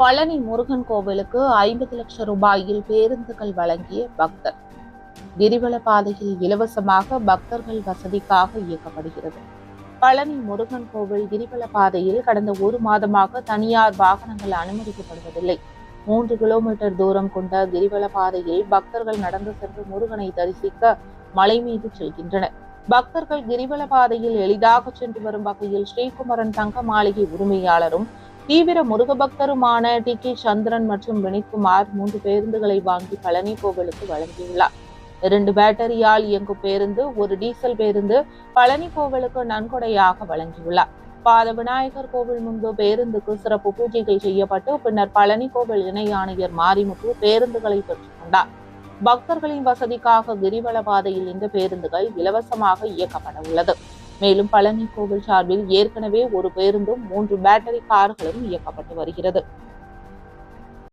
பழனி முருகன் கோவிலுக்கு ஐம்பது லட்சம் ரூபாயில் பேருந்துகள் வழங்கிய பக்தர். கிரிவல பாதையில் இலவசமாக பக்தர்கள் வசதிக்காக இயக்கப்படுகிறது. பழனி முருகன் கோவில் கிரிவல பாதையில் கடந்த ஒரு மாதமாக தனியார் வாகனங்கள் அனுமதிக்கப்படுவதில்லை. மூன்று கிலோமீட்டர் தூரம் கொண்ட கிரிவல பாதையில் பக்தர்கள் நடந்து சென்று முருகனை தரிசிக்க மலை மீது செல்கின்றனர். பக்தர்கள் கிரிவல பாதையில் எளிதாக சென்று வரும் வகையில் ஸ்ரீகுமரன் தங்க மாளிகை உரிமையாளரும் தீவிர முருக பக்தருமான டி. கே. சந்திரன் மற்றும் வினித்குமார் மூன்று பேருந்துகளை வாங்கி பழனி கோவிலுக்கு வழங்கியுள்ளார். இரண்டு பேட்டரியால் இயங்கும் பேருந்து ஒரு டீசல் பேருந்து பழனி கோவிலுக்கு நன்கொடையாக வழங்கியுள்ளார். பாத விநாயகர் கோவில் முன்பு பேருந்துக்கு சிறப்பு பூஜைகள் செய்யப்பட்டு பின்னர் பழனி கோவில் இணை ஆணையர் மாரிமுத்து பேருந்துகளை பெற்றுக்கொண்டார் பக்தர்களின் வசதிக்காக கிரிவல பாதையில் இந்த பேருந்துகள் இலவசமாக இயக்கப்பட உள்ளது. மேலும் பழனி கோவில் சார்பில் ஏற்கனவே ஒரு பேருந்தும் மூன்று பேட்டரி கார்களும் இயக்கப்பட்டு வருகிறது.